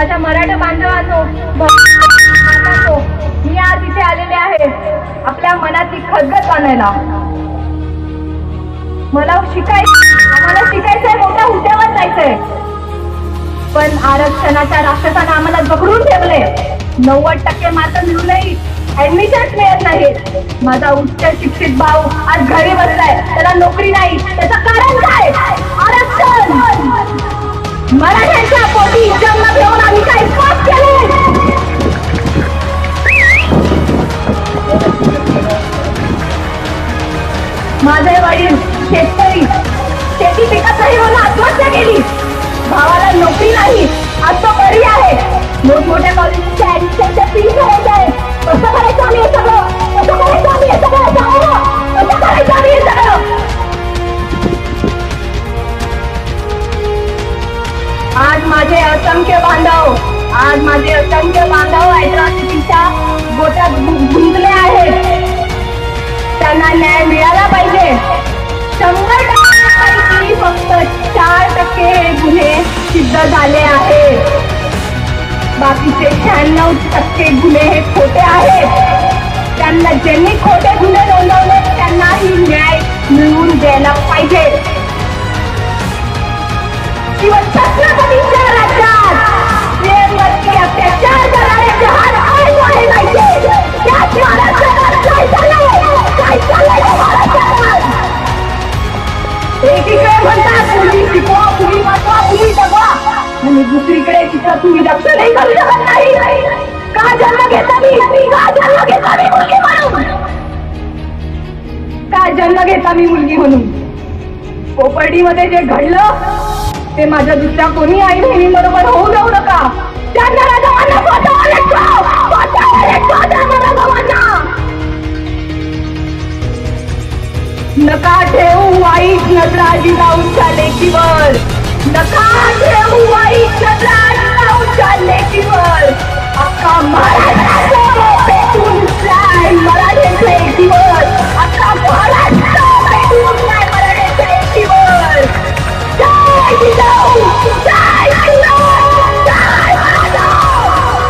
माझ्या मराठा बांधवांनो मातांनो, मी आज इथे आलेले आहे आपल्या मनातली खदगत आणायला. मला शिकायचं आम्हाला शिकायचंय मोठ्या हुद्यावर जायचंय. पण आरक्षणाच्या राक्षसानं आम्हाला जखडून ठेवले नव्वद टक्के मात्र मिळूनही ऍडमिशन मिळत नाही माझा उच्च शिक्षित भाऊ आज घरी बसलाय. त्याला नोकरी नाही त्याचं कारण काय? आरक्षण! मराठ्यांच्या पोटी जन्म घेऊन माझे वडील शेतकरी शेती पिकत नाही म्हणून आत्महत्या केली. भावाला नोकरी नाही आज तो घरी आहे. मोठमोठ्या कॉलेजचे ऍडमिशनच्या फी भरायचे आहे कसं करायचं आम्ही हे सगळं? कसं करायचं आम्ही हे सगळं? सांगा कसं करायचं आम्ही हे सगळं? आज माझे असंख्य बांधव आज माझे असंख्य बांधव हैदराबादच्या गोट्यात गुंतले आहेत. त्यांना न्याय मिळाला पाहिजे. शंभर टक्के फक्त चार टक्के हे गुन्हे सिद्ध झाले आहेत. बाकीचे शहाण्णव टक्के गुन्हे हे खोटे आहेत. त्यांना ज्यांनी खोटे गुन्हे नोंदवले त्यांनाही न्याय मिळवून द्यायला पाहिजे. एकीकडे म्हणतात तुम्ही शिकवा वाचवा जगवा. आणि दुसरीकडे तिथं तुम्ही लक्ष नाही करू शकत नाही. का जन्म घेता मी? का जन्म घेता मी मुलगी म्हणून? का जन्म घेता मी मुलगी म्हणून? कोपर्डीमध्ये जे घडलं ते माझ्या दुसऱ्या कोणी आई बहिणीबरोबर होऊ देऊ नका. त्यांना राजा नका ठेवू वाईट नजरा आधी चाले लेकीवर नका ठेवू वाईट नजरा आधी चाले लेकीवर अख्खा महाराष्ट्र महाराष्ट्र जय